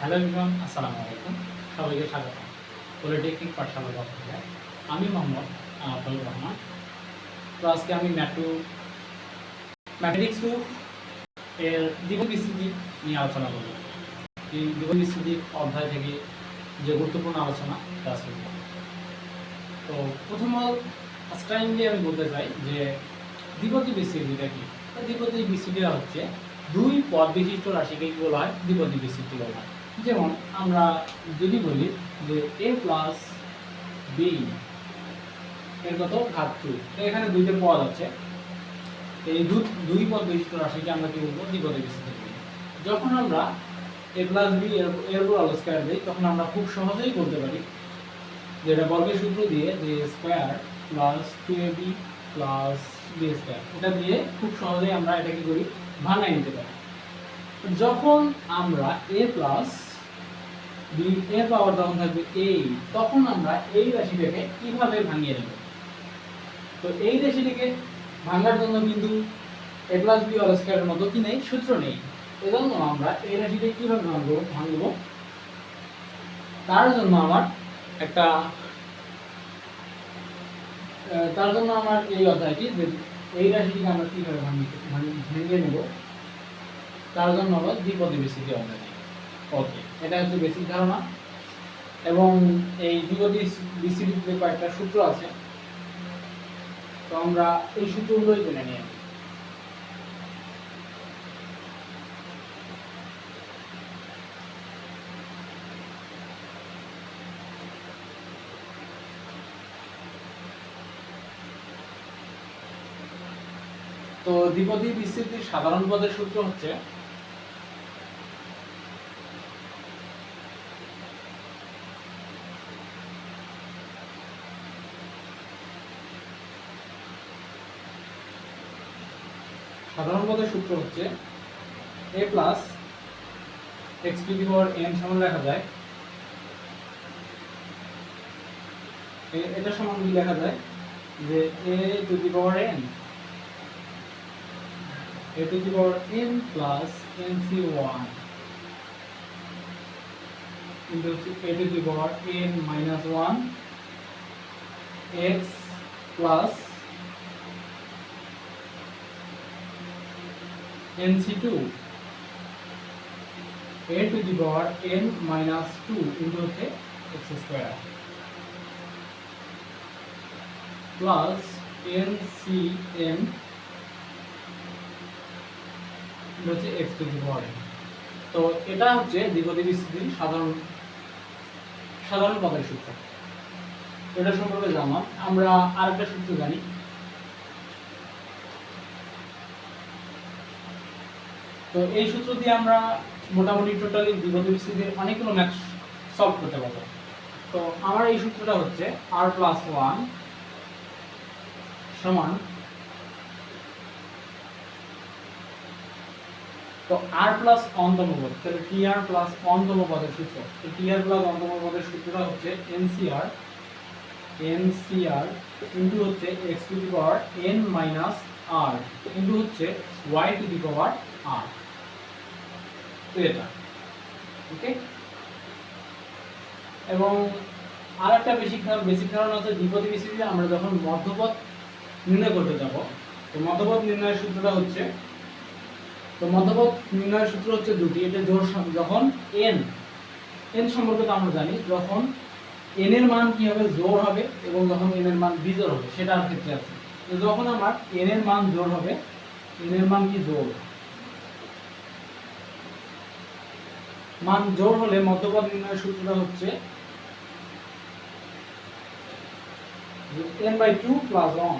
Hello everyone, আসসালামু আলাইকুম। সবাইকে স্বাগত। পলিটেকনিক পাঠশালা থেকে আমি মোহাম্মদ আব্দুল রহমান। তো আজকে আমি ম্যাটু ম্যাথমেটিক্স টু এর দ্বিগুণ বিস্তৃতি নিয়ে আলোচনা করব। এই দ্বিগুণ বিস্তৃতি অধ্যায় থেকে যে গুরুত্বপূর্ণ আলোচনা, তা করব। তো প্রথম ফার্স্ট টাইম দিয়ে আমি বলতে চাই যে দ্বিপদী বিস্তৃতিটা কি? দ্বিপদী বিস্তৃতিটা হচ্ছে দুই পদ বিশিষ্ট রাশিকে কি বলা হয়? দ্বিপদী বিস্তৃতি বলা হয়। যেমন আমরা যদি বলি যে এ প্লাস বি এর কত? ঘাত টু এখানে দুইটা পদ আছে। এই দুই পদ বিশিষ্ট রাশিকে আমরা কি বলব? দ্বিপদী বিস্তৃতি করি। যখন আমরা এ প্লাস বি এর উপর আলো স্কোয়ার দিই, তখন আমরা খুব সহজেই বলতে পারি যেটা বর্গের সূত্র দিয়ে যে square plus two A B plus B square এটা দিয়ে খুব সহজেই আমরা এটা কি করি ভাঙায় নিতে পারি। যখন আমরা এ প্লাস বি এর পাওয়ার যখন থাকবে এই তখন আমরা এই রাশিটাকে কীভাবে ভাঙিয়ে নেব? তো এই রাশিটিকে ভাঙার জন্য কিন্তু এ প্লাস বি অল স্কোয়ারের মতো কি নেই? সূত্র নেই। এজন্য আমরা এই রাশিটা কীভাবে ভাঙবো? ভাঙবো? তার জন্য আমার একটা তার জন্য আমার এই অধ্যায়টি যে এই রাশিটিকে আমরা কীভাবে ভাঙি ভাঙি- ভেঙে নেব? তার জন্য হলো দ্বিপদী বিস্তৃতি অধ্যায় ওকে এটা হচ্ছে বেসিক ধারণা। এবং এই দ্বিপদী বিস্তৃতিতে কয়েকটা সূত্র আছে। তো আমরা এই সূত্রগুলোই জেনে আসি। তো দ্বিপদী বিস্তৃতির সাধারণ পদের সূত্র হচ্ছে সাধারণ পদের সূত্র হচ্ছে a plus X to the power n সমান লেখা যায়। এ- এটা সমান কি লেখা যায় যে a to the power n, a to the power n plus nc1 into a to the power n minus 1 x plus nc2 a to the power n minus 2 into হচ্ছে x square. Plus ncm into হচ্ছে x to the power তো এটা হচ্ছে দ্বিপদী বিস্তৃতির সাধারণ সাধারণ পদের সূত্র। এটা সম্পর্কে জানলাম। আমরা আরেকটা সূত্র জানি। তো এই সূত্র দিয়ে আমরা মোটামুটি টোটালি দ্বিপদী বিস্তৃতির অনেকগুলো ম্যাথ সলভ করতে পারব। তো আমার এই সূত্রটা হচ্ছে আর প্লাস ওয়ান সমান তো আর প্লাস অন্তম পদ তাহলে টি আর প্লাস অন্তম পদের সূত্র। তো টি আর প্লাস অন্তম পদের সূত্রটা হচ্ছে এনসিআর এনসিআর ইন্টু হচ্ছে X to the power N minus R into হচ্ছে Y to the power R তো এটা ওকে এবং আর একটা বেসিক বেসিক ধারণা হচ্ছে দ্বিপদী বিস্তৃতিতে আমরা যখন মধ্যপথ নির্ণয় করতে যাব, তো মধ্যপথ নির্ণয়ের সূত্রটা হচ্ছে, তো মধ্যপথ নির্ণয়ের সূত্র হচ্ছে দুটি। এটা জোর যখন এন এন সম্পর্কে তো আমরা জানি, যখন এন এর মান কি হবে? জোর হবে, এবং যখন এন এর মান বিজোড় হবে, সেটার ক্ষেত্রে আছে। তো যখন আমার এন এর মান জোর হবে এন এর মান কি? জোর। মান জোর হলে মধ্যপদ নির্ণয়ের সূত্রটা হচ্ছে N by two plus one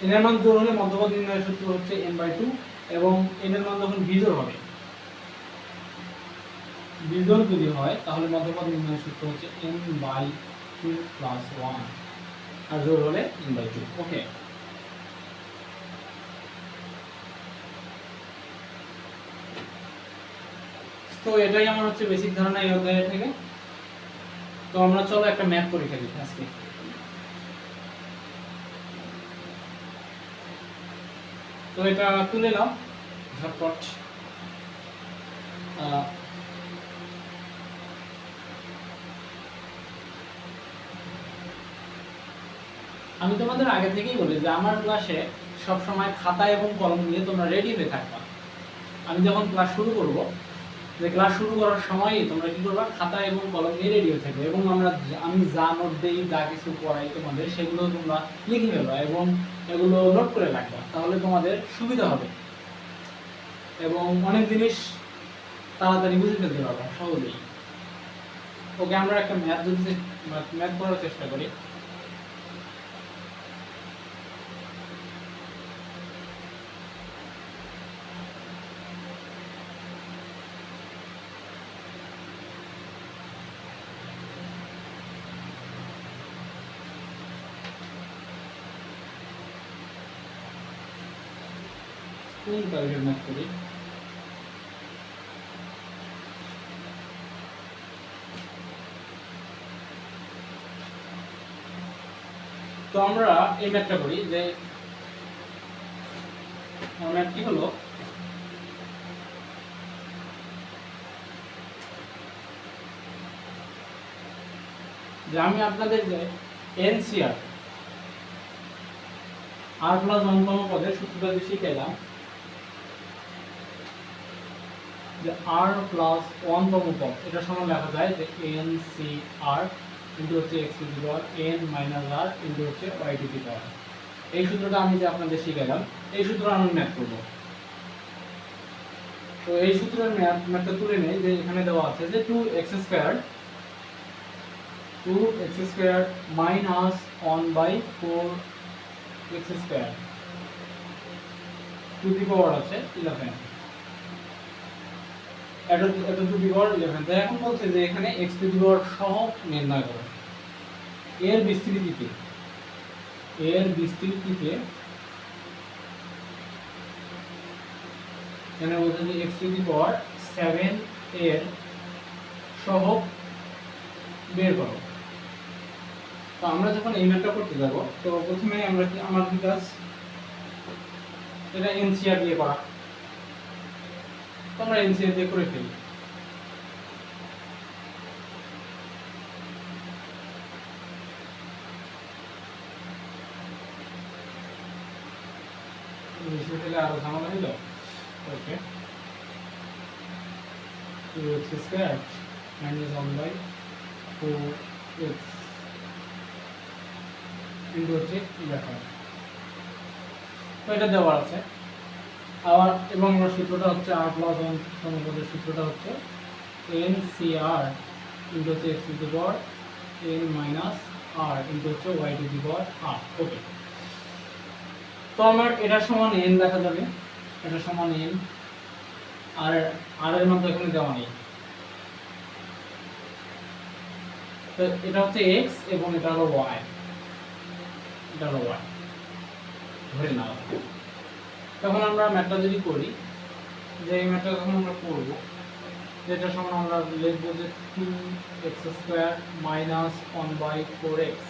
N এর মান জোর হলে মধ্যপদ নির্ণয়ের সূত্র হচ্ছে এন বাই টু এবং এন এর মান যখন বিজোড় হবে, বিজোড় যদি হয়, তাহলে মধ্যপদ নির্ণয়ের সূত্র হচ্ছে N by two plus one আর জোর হলে এন বাই টু ওকে তো এটাই আমার হচ্ছে বেসিক ধারণা এই অধ্যায় থেকে। তো আমরা চলো একটা ম্যাথ পরীক্ষা দিই আজকে। তো এটা তুলে নাও, ঝটপট। আমি তোমাদের আগে থেকেই বলি যে আমার ক্লাসে সবসময় খাতা এবং কলম নিয়ে তোমরা রেডি হয়ে থাকবা। আমি যখন ক্লাস শুরু করব যে ক্লাস শুরু করার সময়ই তোমরা কি করবা? খাতা এবং কলম নিয়ে রেডি হয়ে থাকবে এবং আমরা আমি যা নোট দেই, যা কিছু পড়াই তোমাদের, সেগুলো তোমরা লিখে ফেলবা এবং এগুলো নোট করে রাখবা, তাহলে তোমাদের সুবিধা হবে। এবং অনেক জিনিস তাড়াতাড়ি বুঝে ফেলতে পারবা, সহজেই। ওকে, আমরা একটা ম্যাথ যদি ম্যাথ করার চেষ্টা করি। কোন টার্গেট ম্যাথ করি। তো আমরা এই ম্যাথটা করি যে ম্যাথটি হলো? যে আমি আপনাদের যে এনসিআর, আর প্লাস অন্তম পদের সূত্রটা শিখাইলাম যে আর প্লাস ওয়ানতম পদ এটা সমান লেখা যায় যে এন সি আর ইন্টু হচ্ছে X to the power N minus R into হচ্ছে ওয়াই টু দি পাওয়ার এই সূত্রটা আমি যে আপনাদের শিখাইলাম এই সূত্র আমি ম্যাথ করব। তো এই সূত্রের ম্যাথ ম্যাথটা তুলে নেই, যে এখানে দেওয়া আছে যে two X square two X square minus one by four X square to the power আছে ইলেভেন এটা এটা টু দি পাওয়ার এখন বলছে যে এখানে এক্স টু দি পাওয়ার সহ নির্ণয় করো। এর বিস্তৃতিতে এর বিস্তৃতিতে এখানে বলছে যে X to the power seven এর সহ বের করো। তো আমরা যখন এই ম্যাথটা করতে যাব, তো প্রথমে আমরা কি আমার কি কাজ এটা এনসিআর দিয়ে করা। তো আমরা এনসিআর দিয়ে করে ফেলি আরও ঝামেলা হইল? Okay two X square minus one by four X হচ্ছে ইলেভেন তো এটা দেওয়া আছে। আবার এবং সূত্রটা হচ্ছে আর প্লাস ওয়ান সমপদের সূত্রটা হচ্ছে এন সি আর ইন্টু হচ্ছে X to power N minus R into হচ্ছে Y to power R okay তো আমার এটা সমান এন দেখা যাবে, এটা সমান এন আর আর এর মধ্যে এখানে দেওয়া নেই। তো এটা হচ্ছে এক্স এবং এটা হলো ওয়াই এটা হলো ওয়াই ধরে নেওয়া। তখন আমরা ম্যাটটা যদি করি, যে এই ম্যাটটা যখন আমরা করব, যেটা সমান আমরা লিখব যে two X square minus one by four X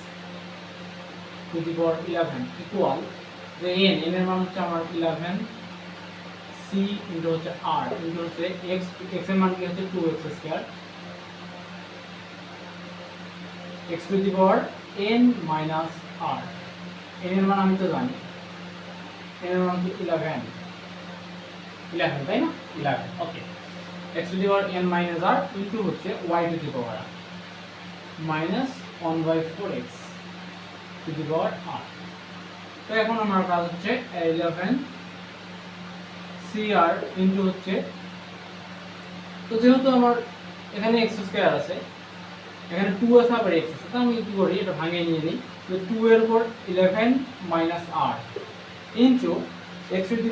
to the power eleven equal যে এন এন এর মান হচ্ছে আমার ইলেভেন সি ইন্টু হচ্ছে আর ইন্টু হচ্ছে এক্স এক্সের মান কি হচ্ছে two X square X to the power N minus R N এর মান আমি তো জানি। এর মান ইলেভেন ইলেভেন তাই না? Eleven okay X to the power N minus R into হচ্ছে Y to the power minus one by four X to the power R তো এখন আমার কাজ হচ্ছে ইলেভেন সি আর ইন্টু হচ্ছে তো যেহেতু আমার এখানে এক্স স্কোয়ার আছে, এখানে টু আছে আবার এক্স আছে, তো আমি কি করি? এটা ভাঙিয়ে নিয়ে নিই। তো টু এর উপর eleven minus R into X to the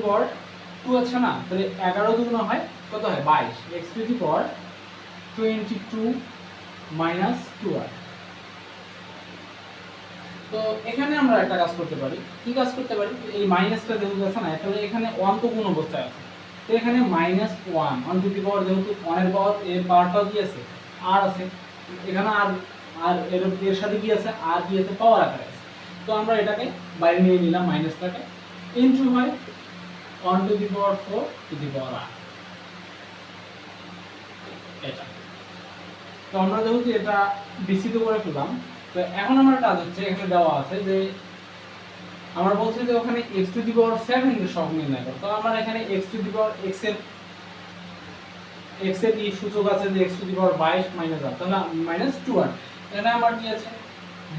two আছে না? তাহলে এগারো দুগুণ হয়, কত হয়? বাইশ। X to power twenty two minus two R তো এখানে আমরা একটা কাজ করতে পারি। কি কাজ করতে পারি? এই মাইনাসটা যেহেতু আছে না, তাহলে এখানে ওয়ান তো কোন অবস্থায় আছে। তো এখানে minus one one to power যেহেতু ওয়ানের পাওয়ার এর পাওয়ারটাও কি আছে? আর আছে। এখানে আর আর এর এর সাথে কি আছে? আর কি আছে? পাওয়ার আকারে আছে। তো আমরা এটাকে বাইরে নিয়ে নিলাম মাইনাসটাকে ইনটু হয় one to the power four to the power R এটা। তো আমরা যেহেতু এটা বিস্তৃত করে ফেললাম, তো এখন আমার কাজ হচ্ছে, এখানে দেওয়া আছে যে আমরা বলছি যে ওখানে x টু দি পাওয়ার 7 এর সহগ নির্ণয় করো। তো আমরা এখানে x to the power x এর x এর এই সূচক আছে যে x to the power 22 minus R তাহলে মাইনাস 2 আর এখানে আমার কি আছে?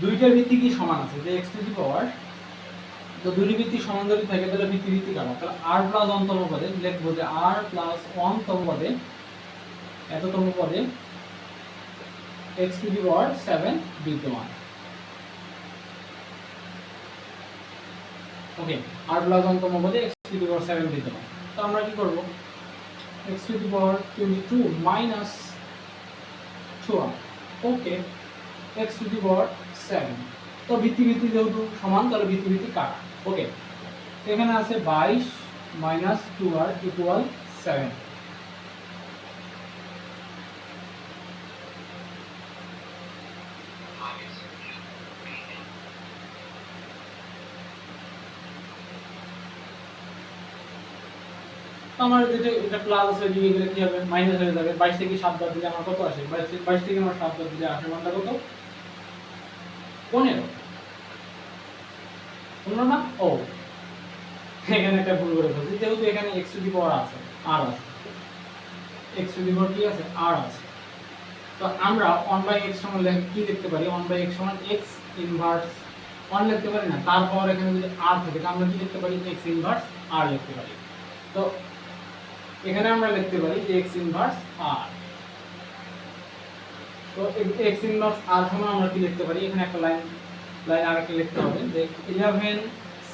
দুইটা ভিত্তি কি সমান আছে? যে x টু দি পাওয়ার তো দুই ভিত্তি সমান যদি থাকে তাহলে ভিত্তি ভিত্তি কাটা তাহলে r প্লাস অন্তম পদে লিখব যে r প্লাস 1 তম পদে এততম পদে x টু দি পাওয়ার 7 বিদ্যমান। ওকে r প্লাস অন্তম পদে x টু দি পাওয়ার 7 বিদ্যমান। তো আমরা কি করব? x to the power 22 minus 2r okay x to the power 7 তো ভিত্তি ভিত্তি যেহেতু সমান তাহলে ভিত্তি ভিত্তি কাটা ওকে এখানে আছে 22 মাইনাস 2r ইকুয়াল 7 তো আমার যেটা এটা প্লাস আছে, দিয়ে গেলে কি হবে? মাইনাস হয়ে যাবে। বাইশ থেকে সাত বার দিলে আমার কত আসে? বাইশ থেকে- বাইশ আমার সাত বার দিলে আসে মানটা কত? পনেরো। পনেরো না ও। এখানে একটা ভুল করে ফেলছি যেহেতু এখানে এক্স টু পাওয়ার আছে আর আছে। এক্স টু পাওয়ার কি আছে? আর আছে। তো আমরা ওয়ান বাই এক্স সমান কি লিখতে পারি? ওয়ান বাই এক্স সমান এক্স ইনভার্স ওয়ান লিখতে পারি না তারপর এখানে যদি আর থাকে আমরা কি লিখতে পারি? এক্স ইনভার্স আর লিখতে পারি। তো এখানে আমরা লিখতে পারি যে x ইনভার্স r তো x ইনভার্স r সমান আমরা কি লিখতে পারি? এখানে একটা লাইন লাইন আরেকটা লিখতে হবে, যে 11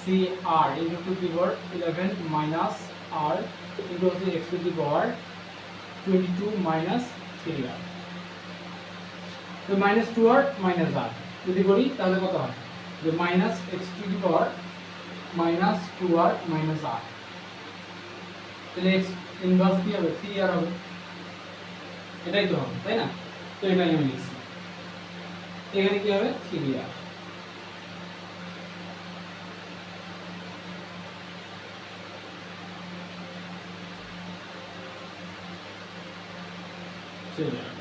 cr into to the 11 minus r into হচ্ছে x to the power 22 minus 3r তো মাইনাস 2r মাইনাস r. যদি করি তাহলে কত হয়? যে minus x to the minus 2r minus r তাহলে x ইনভার্স কি হবে? 3r হবে। এটাই তো হবে, তাই না? তো এটাই আমি লিখছি। এখানে কি হবে? 3r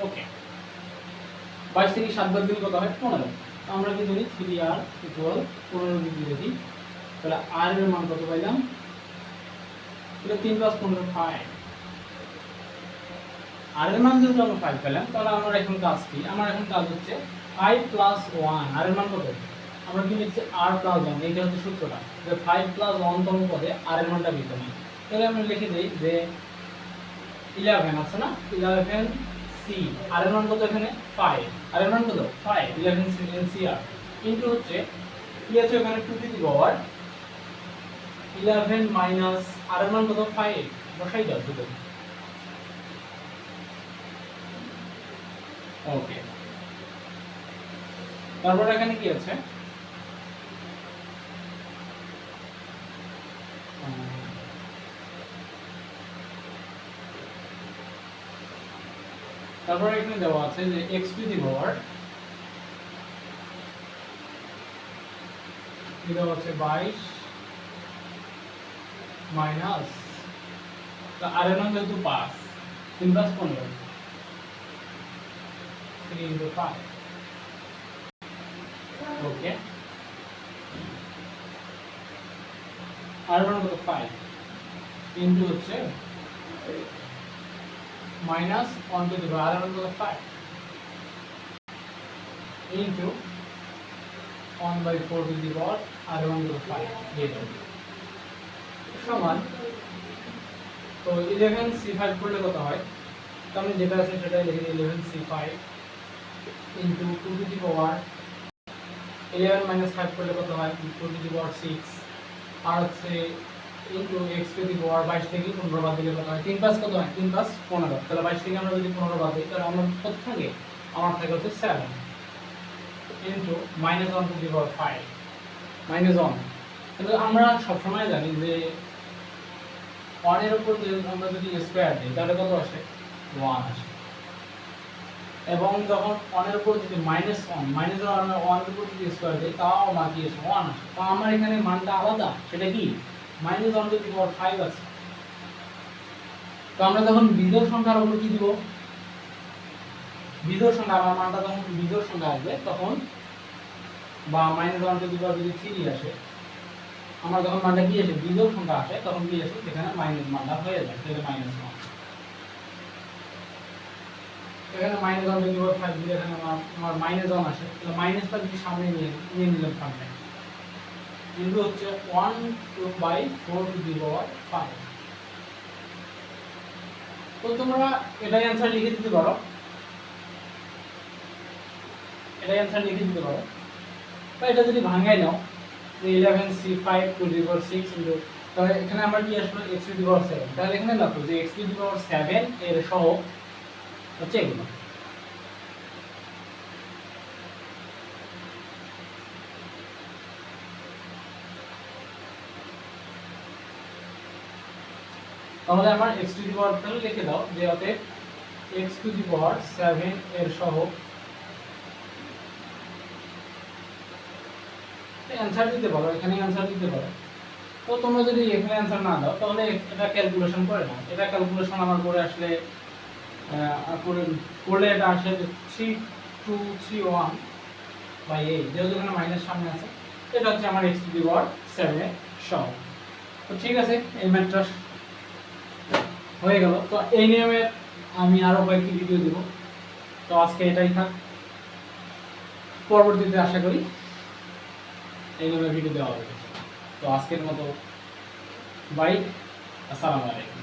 ওকে বাইশ থেকে সাত বার দিন কত হয়, পনেরো আমরা কি জানি থ্রি আর ইকুয়াল পনেরো ডিগ্রি দেখি। তাহলে আর এর মান কত পাইলাম? এটা তিন প্লাস পনেরো ফাইভ আর এর মান যেহেতু আমরা ফাইভ পেলাম, তাহলে আমার এখন কাজ কি? আমার এখন কাজ হচ্ছে ফাইভ প্লাস ওয়ান আর এর মান কত? আমরা কি লিখছি? আর প্লাস ওয়ান এইটা হচ্ছে সূত্রটা। যে ফাইভ প্লাস ওয়ান তম পদে আর এর মানটা বিদ্যমান। তাহলে আমরা লিখে দিই যে ইলেভেন আছে না? ইলেভেন সি আর মান কত এখানে? ফাইভ আর এর মান কত? Five eleven C C R কিন্তু হচ্ছে, কি আছে ওখানে? Two to the power eleven minus R এর মান কত? ফাইভ বসাই দাও দুটো। ওকে তারপর এখানে কি আছে? তারপর এখানে দেওয়া আছে যে x টু দি পাওয়ার দেওয়া আছে? বাইশ মাইনাস আর এর মান যেহেতু পাঁচ, তিন প্লাস পনেরো three into five okay R মান ফাইভ ইন্টু হচ্ছে minus one to the power R এর মান কত five into one by four to the power R এর মান দিয়ে দেবো সমান তো ইলেভেন সি ফাইভ করলে কত হয়? তো আমি যেটা আছে সেটাই লিখে দিই eleven C five into two to the power eleven minus five করলে কত হয়? Two to the power six R হচ্ছে into X to the power বাইশ থেকে পনেরো বাদ দিলে কত হয়? তিন পাঁচ কত হয়? তিন পাঁচ পনেরো। তাহলে বাইশ থেকে আমরা যদি পনেরো বাদ দিই তাহলে আমার কত থাকে? আমার থাকে হচ্ছে seven into minus one to the power five minus one কিন্তু আমরা সবসময় জানি যে ওয়ানের উপর আমরা যদি স্কোয়ার দিই তাহলে কত আসে? ওয়ান আসে। এবং যখন ওয়ানের উপর যদি মাইনাস ওয়ান মাইনাস ওয়ান ওয়ানের উপর যদি স্কোয়ার দিই তাও আমার কি আসে ওয়ান আসে। তো আমার এখানে মানটা আলাদা? সেটা কি? Minus one to the power five আছে। তো আমরা যখন বিজোড় সংখ্যার উপর কি দিব? বিজোড় সংখ্যা, আমার মানটা যখন বিজোড় সংখ্যা আসবে, তখন বা minus one to the power যদি থ্রি আসে, আমার যখন মানটা কি আসে? বিজোড় সংখ্যা আসে, তখন কি আসে? সেখানে মাইনাস মানটা হয়ে যায় তাহলে মাইনাস ওয়ান এখানে minus one to the power five দিলে এখানে আমার মাইনাস ওয়ান আসে, তাহলে মাইনাসটা যদি সামনে নিয়ে নিয়ে নিলাম সামনে। ইন্টু হচ্ছে one by four to the power five তো তোমরা এটাই অ্যান্সার লিখে দিতে পারো। এটাই অ্যান্সার লিখে দিতে পারো। তো এটা যদি ভাঙাই নাও, যে eleven C five to the power six into তাহলে এখানে আমার কি আসলো? X to the power seven তাহলে এখানে দেখো যে X to the power seven এর সহ হচ্ছে এগুলো। তাহলে আমার x টু দি পাওয়ার তাহলে লিখে দাও যে অতএব x টু দি পাওয়ার 7 এর সহ। অ্যানসার দিতে পারো এখানে অ্যানসার দিতে পারো। তো তোমরা যদি এখানে অ্যানসার না দাও, তাহলে এটা ক্যালকুলেশন করে নাও। এটা ক্যালকুলেশন আমার করে আসলে করলে এটা আসে three two three one by eight যেহেতু এখানে মাইনাস সামনে আছে। এটা হচ্ছে আমার x to the power seven সহ। তো ঠিক আছে, এই ম্যাথটা হয়ে গেল। তো এই নিয়মে আমি আরও কয়েকটি ভিডিও দেব। তো আজকে এটাই থাক। পরবর্তীতে আশা করি এই নিয়মে ভিডিও দেওয়া হবে। তো আজকের মতো বাই। আসসালামু আলাইকুম।